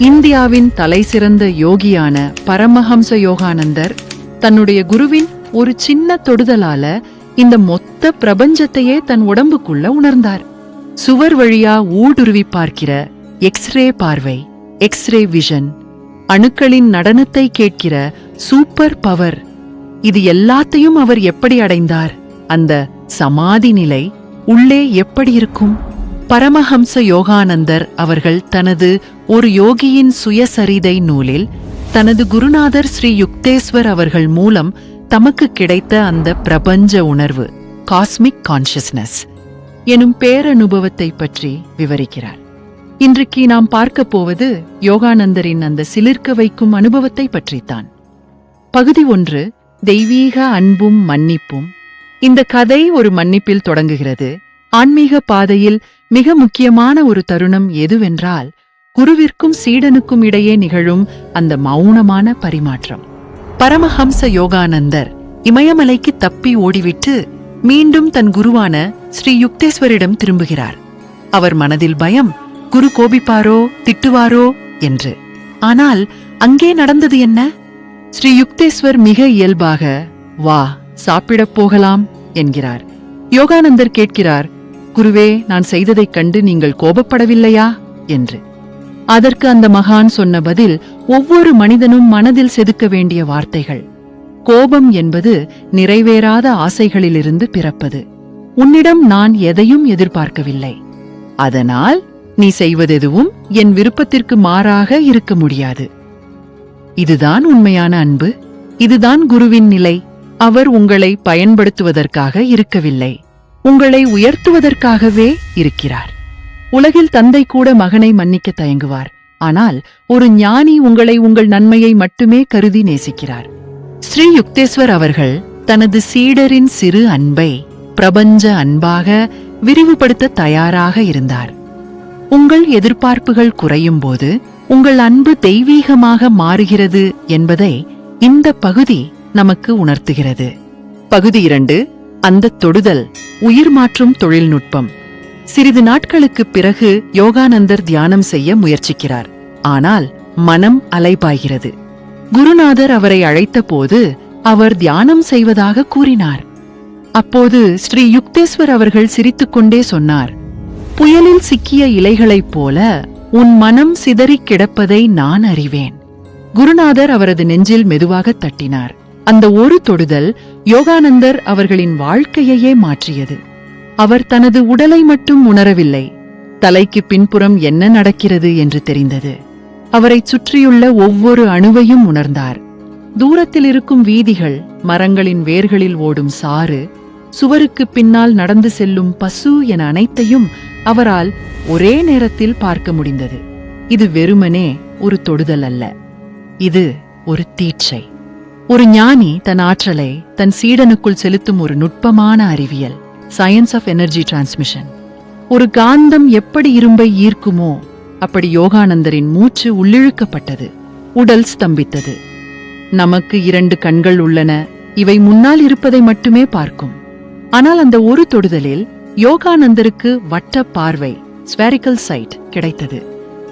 இந்தியாவின் தலைசிறந்த யோகியான பரமஹம்ச யோகானந்தர் தன்னுடைய குருவின் ஒரு சின்ன தொடுதலால இந்த மொத்த பிரபஞ்சத்தையே தன் உடம்புக்குள்ள உணர்ந்தார். சுவர் வழியா ஊடுருவி பார்க்கிற எக்ஸ்ரே பார்வை எக்ஸ்ரே விஷன் அணுக்களின் நடனத்தை கேட்கிற சூப்பர் பவர் இது எல்லாத்தையும் அவர் எப்படி அடைந்தார்? அந்த சமாதி நிலை உள்ளே எப்படி இருக்கும்? பரமஹம்ச யோகானந்தர் அவர்கள் தனது ஒரு யோகியின் சுயசரிதை நூலில் தனது குருநாதர் ஸ்ரீ யுக்தேஸ்வர் அவர்கள் மூலம் தமக்கு கிடைத்த அந்த பிரபஞ்ச உணர்வு காஸ்மிக் கான்ஷியஸ்னஸ் எனும் பேரனுபவத்தை பற்றி விவரிக்கிறார். இன்றைக்கு நாம் பார்க்கப் போவது யோகானந்தரின் அந்த சிலிர்க்க வைக்கும் அனுபவத்தை பற்றித்தான். பகுதி ஒன்று தெய்வீக அன்பும் மன்னிப்பும். இந்த கதை ஒரு மன்னிப்பில் தொடங்குகிறது. ஆன்மீக பாதையில் மிக முக்கியமான ஒரு தருணம் எதுவென்றால் குருவிற்கும் சீடனுக்கும் இடையே நிகழும் அந்த மௌனமான பரிமாற்றம். பரமஹம்ச யோகானந்தர் இமயமலைக்கு தப்பி ஓடிவிட்டு மீண்டும் தன் குருவான ஸ்ரீ யுக்தேஸ்வரிடம் திரும்புகிறார். அவர் மனதில் பயம் குரு கோபிப்பாரோ திட்டுவாரோ என்று. ஆனால் அங்கே நடந்தது என்ன? ஸ்ரீ யுக்தேஸ்வர் மிக இயல்பாக வா சாப்பிடப் போகலாம் என்கிறார். யோகானந்தர் கேட்கிறார் குருவே நான் செய்ததைக் கண்டு நீங்கள் கோபப்படவில்லையா? என்று. அதற்கு அந்த மகான் சொன்ன பதில் ஒவ்வொரு மனிதனும் மனதில் செதுக்க வேண்டிய வார்த்தைகள். கோபம் என்பது நிறைவேறாத ஆசைகளிலிருந்து பிறப்பது. உன்னிடம் நான் எதையும் எதிர்பார்க்கவில்லை. அதனால் நீ செய்வதெதுவும் என் விருப்பத்திற்கு மாறாக இருக்க முடியாது. இதுதான் உண்மையான அன்பு. இதுதான் குருவின் நிலை. அவர் உங்களை பயன்படுத்துவதற்காக இருக்கவில்லை. உங்களை உயர்த்துவதற்காகவே இருக்கிறார். உலகில் தந்தை கூட மகனை மன்னிக்க தயங்குவார். ஆனால் ஒரு ஞானி உங்களை உங்கள் நன்மையை மட்டுமே கருதி நேசிக்கிறார். ஸ்ரீ யுக்தேஸ்வர் அவர்கள் தனது சீடரின் சிறு அன்பை பிரபஞ்ச அன்பாக விரிவுபடுத்த தயாராக இருந்தார். உங்கள் எதிர்பார்ப்புகள் குறையும் போது உங்கள் அன்பு தெய்வீகமாக மாறுகிறது என்பதை இந்த பகுதி நமக்கு உணர்த்துகிறது. பகுதி இரண்டு அந்த தொடுதல் உயிர் மாற்றும் தொழில்நுட்பம். சிறிது நாட்களுக்குப் பிறகு யோகானந்தர் தியானம் செய்ய முயற்சிக்கிறார். ஆனால் மனம் அலைபாய்கிறது. குருநாதர் அவரை அழைத்தபோது அவர் தியானம் செய்வதாக கூறினார். அப்போது ஸ்ரீ யுக்தேஸ்வர் அவர்கள் சிரித்துக்கொண்டே சொன்னார் புயலில் சிக்கிய இலைகளைப் போல உன் மனம் சிதறிக் கிடப்பதை நான் அறிவேன். குருநாதர் அவரது நெஞ்சில் மெதுவாக தட்டினார். அந்த ஒரு தொடுதல் யோகானந்தர் அவர்களின் வாழ்க்கையையே மாற்றியது. அவர் தனது உடலை மட்டும் உணரவில்லை. தலைக்கு பின்புறம் என்ன நடக்கிறது என்று தெரிந்தது. அவரைச் சுற்றியுள்ள ஒவ்வொரு அணுவையும் உணர்ந்தார். தூரத்தில் இருக்கும் வீதிகள் மரங்களின் வேர்களில் ஓடும் சாறு சுவருக்கு பின்னால் நடந்து செல்லும் பசு என அனைத்தையும் அவரால் ஒரே நேரத்தில் பார்க்க முடிந்தது. இது வெறுமனே ஒரு தொடுதல் அல்ல. இது ஒரு தீட்சை. ஒரு ஞானி தன் ஆற்றலை தன் சீடனுக்குள் செலுத்தும் ஒரு நுட்பமான அறிவியல் சயின்ஸ் ஆஃப் எனர்ஜி டிரான்ஸ்மிஷன் ஒரு காந்தம் எப்படி இரும்பை ஈர்க்குமோ அப்படி யோகானந்தரின் மூச்சு உள்ளிழுக்கப்பட்டது உடல் ஸ்தம்பித்தது. நமக்கு இரண்டு கண்கள் உள்ளன இவை முன்னால் இருப்பதை மட்டுமே பார்க்கும். ஆனால் அந்த ஒரு தொடுதலில் யோகானந்தருக்கு வட்ட பார்வை ஸ்பேரிக்கல் சைட் கிடைத்தது.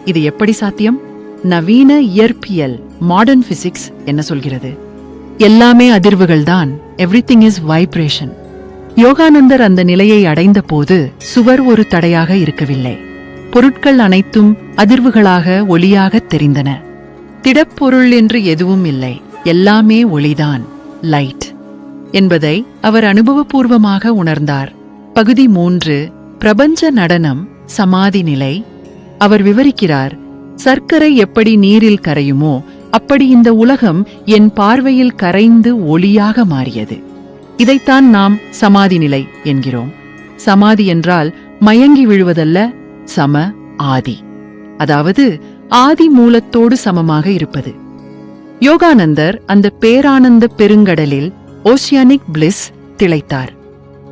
இது எப்படி சாத்தியம்? நவீன இயற்பியல் மாடர்ன் பிசிக்ஸ் என்ன சொல்கிறது? எல்லாமே அதிர்வுகள்தான். எவ்ரிதிங் இஸ் வைப்ரேஷன் யோகானந்தர் அந்த நிலையை அடைந்த போது சுவர் ஒரு தடையாக இருக்கவில்லை. பொருட்கள் அனைத்தும் அதிர்வுகளாக ஒளியாக தெரிந்தன. திடப்பொருள் என்று எதுவும் இல்லை. எல்லாமே ஒளிதான். லைட் என்பதை அவர் அனுபவபூர்வமாக உணர்ந்தார். பகுதி மூன்று பிரபஞ்ச நடனம் சமாதி நிலை. அவர் விவரிக்கிறார் சர்க்கரை எப்படி நீரில் கரையுமோ அப்படி இந்த உலகம் என் பார்வையில் கரைந்து ஒளியாக மாறியது. இதைத்தான் நாம் சமாதி நிலை என்கிறோம். சமாதி என்றால் மயங்கி விழுவதல்ல சம ஆதி. அதாவது ஆதி மூலத்தோடு சமமாக இருப்பது. யோகானந்தர் அந்த பேரானந்த பெருங்கடலில் ஓசியானிக் பிளிஸ் திளைத்தார்.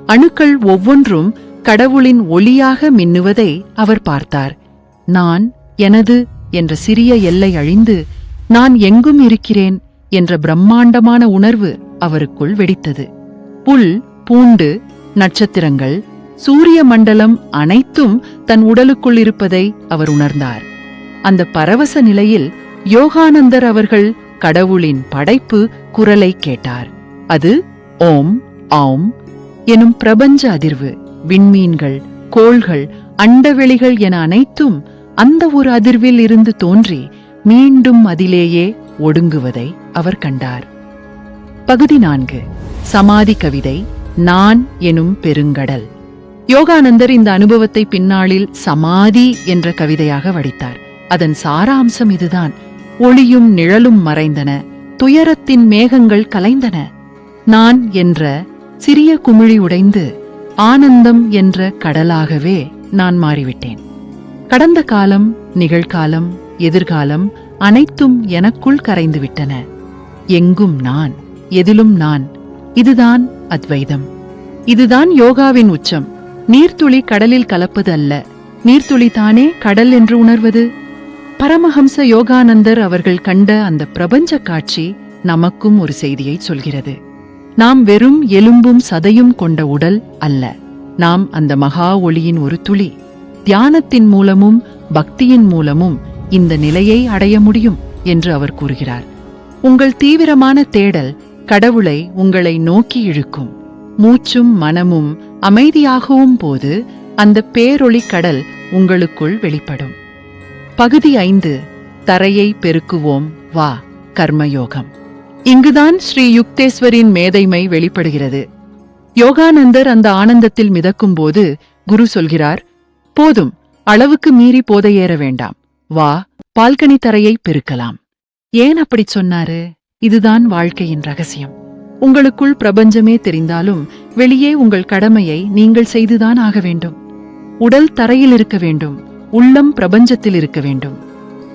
அணுக்கள் ஒவ்வொன்றும் கடவுளின் ஒளியாக மின்னுவதை அவர் பார்த்தார். நான் எனது என்ற சிறிய எல்லை அழிந்து நான் எங்கும் இருக்கிறேன் என்ற பிரம்மாண்டமான உணர்வு அவருக்குள் வெடித்தது. புல் பூண்டு நட்சத்திரங்கள் சூரிய மண்டலம் அனைத்தும் தன் உடலுக்குள் இருப்பதை அவர் உணர்ந்தார். அந்த பரவச நிலையில் யோகானந்தர் அவர்கள் கடவுளின் படைப்பு குரலை கேட்டார். அது ஓம் ஆம் எனும் பிரபஞ்ச அதிர்வு விண்மீன்கள் கோள்கள் அண்டவெளிகள் என அனைத்தும் அந்த ஒரு அதிர்வில் இருந்து தோன்றி மீண்டும் அதிலேயே ஒடுங்குவதை அவர் கண்டார். பகுதி நான்கு. சமாதி கவிதை நான் எனும் பெருங்கடல் யோகானந்தர் இந்த அனுபவத்தை பின்னாளில் சமாதி என்ற கவிதையாக வடித்தார். அதன் சாராம்சம் இதுதான். ஒளியும் நிழலும் மறைந்தன. துயரத்தின் மேகங்கள் கலைந்தன. நான் என்ற சிறிய குமிழி உடைந்து ஆனந்தம் என்ற கடலாகவே நான் மாறிவிட்டேன். கடந்த காலம் நிகழ்காலம் எதிர்காலம் அனைத்தும் எனக்குள் கரைந்துவிட்டன. எங்கும் நான் எதிலும் நான் இதுதான் அத்வைதம். இதுதான் யோகாவின் உச்சம். நீர்த்துளி கடலில் கலப்பது அல்ல. நீர்த்துளி தானே கடல் என்று உணர்வது? பரமஹம்ச யோகானந்தர் அவர்கள் கண்ட அந்த பிரபஞ்ச காட்சி நமக்கும் ஒரு செய்தியை சொல்கிறது. நாம் வெறும் எலும்பும் சதையும் கொண்ட உடல் அல்ல. நாம் அந்த மகா ஒளியின் ஒரு துளி. தியானத்தின் மூலமும் பக்தியின் மூலமும் இந்த நிலையை அடைய முடியும் என்று அவர் கூறுகிறார். உங்கள் தீவிரமான தேடல் கடவுளை உங்களை நோக்கி இழுக்கும். மூச்சும் மனமும் அமைதியாகவும் போது அந்த பேரொளி கடல் உங்களுக்குள் வெளிப்படும். பகுதி ஐந்து தரையை பெருக்குவோம் வா கர்மயோகம். இங்குதான் ஸ்ரீ யுக்தேஸ்வரின் மேதைமை வெளிப்படுகிறது. யோகானந்தர் அந்த ஆனந்தத்தில் மிதக்கும் போது குரு சொல்கிறார் போதும் அளவுக்கு மீறி போதையேற வேண்டாம். வா பால்கனி தரையை பெருக்கலாம். ஏன் அப்படிச் சொன்னாரு? இதுதான் வாழ்க்கையின் ரகசியம். உங்களுக்குள் பிரபஞ்சமே தெரிந்தாலும் வெளியே உங்கள் கடமையை நீங்கள் செய்துதான் ஆக வேண்டும். உடல் தரையில் இருக்க வேண்டும். உள்ளம் பிரபஞ்சத்தில் இருக்க வேண்டும்.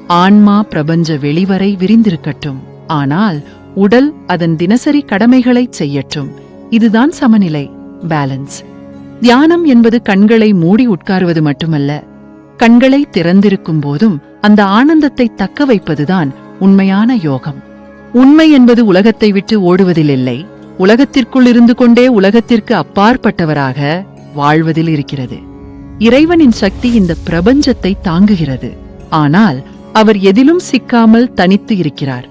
ஆன்மா பிரபஞ்ச வெளிவரை விரிந்திருக்கட்டும். ஆனால் உடல் அதன் தினசரி கடமைகளைச் செய்யட்டும். இதுதான் சமநிலை பேலன்ஸ் தியானம் என்பது கண்களை மூடி உட்காருவது மட்டுமல்ல கண்களை திறந்திருக்கும் போதும் அந்த ஆனந்தத்தை தக்க வைப்பதுதான் உண்மையான யோகம். உண்மை என்பது உலகத்தை விட்டு ஓடுவதில் இல்லை உலகத்திற்குள் இருந்து கொண்டே உலகத்திற்கு அப்பாற்பட்டவராக வாழ்வதில் இருக்கிறது. இறைவனின் சக்தி இந்த பிரபஞ்சத்தை தாங்குகிறது. ஆனால் அவர் எதிலும் சிக்காமல் தனித்து இருக்கிறார்.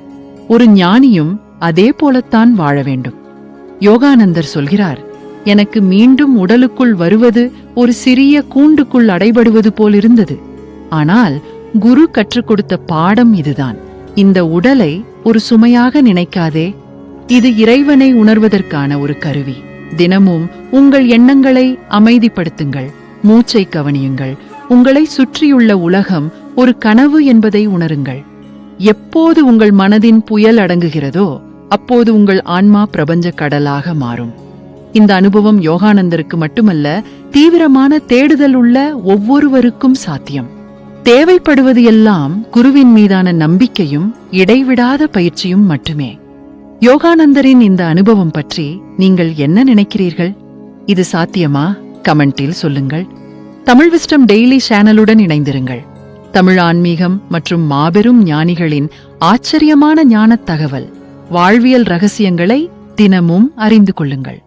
ஒரு ஞானியும் அதே போலத்தான் வாழ வேண்டும். யோகானந்தர் சொல்கிறார் எனக்கு மீண்டும் உடலுக்குள் வருவது ஒரு சிறிய கூண்டுக்குள் அடைபடுவது போல் இருந்தது ஆனால் குரு கற்றுக் கொடுத்த பாடம் இதுதான். இந்த உடலை ஒரு சுமையாக நினைக்காதே. இது இறைவனை உணர்வதற்கான ஒரு கருவி. தினமும் உங்கள் எண்ணங்களை அமைதிப்படுத்துங்கள். மூச்சை கவனியுங்கள். உங்களை சுற்றியுள்ள உலகம் ஒரு கனவு என்பதை உணருங்கள். எப்போது உங்கள் மனதின் புயல் அடங்குகிறதோ அப்போது உங்கள் ஆன்மா பிரபஞ்ச கடலாக மாறும். இந்த அனுபவம் யோகானந்தருக்கு மட்டுமல்ல தீவிரமான தேடுதல் உள்ள ஒவ்வொருவருக்கும் சாத்தியம். தேவைப்படுவது எல்லாம் குருவின் மீதான நம்பிக்கையும் இடைவிடாத பயிற்சியும் மட்டுமே. யோகானந்தரின் இந்த அனுபவம் பற்றி நீங்கள் என்ன நினைக்கிறீர்கள்? இது சாத்தியமா? கமெண்டில் சொல்லுங்கள். தமிழ் விஸ்டம் டெய்லி சேனலுடன் இணைந்திருங்கள். தமிழ் ஆன்மீகம் மற்றும் மாபெரும் ஞானிகளின் ஆச்சரியமான ஞானத் தகவல் வாழ்வியல் ரகசியங்களை தினமும் அறிந்து கொள்ளுங்கள்.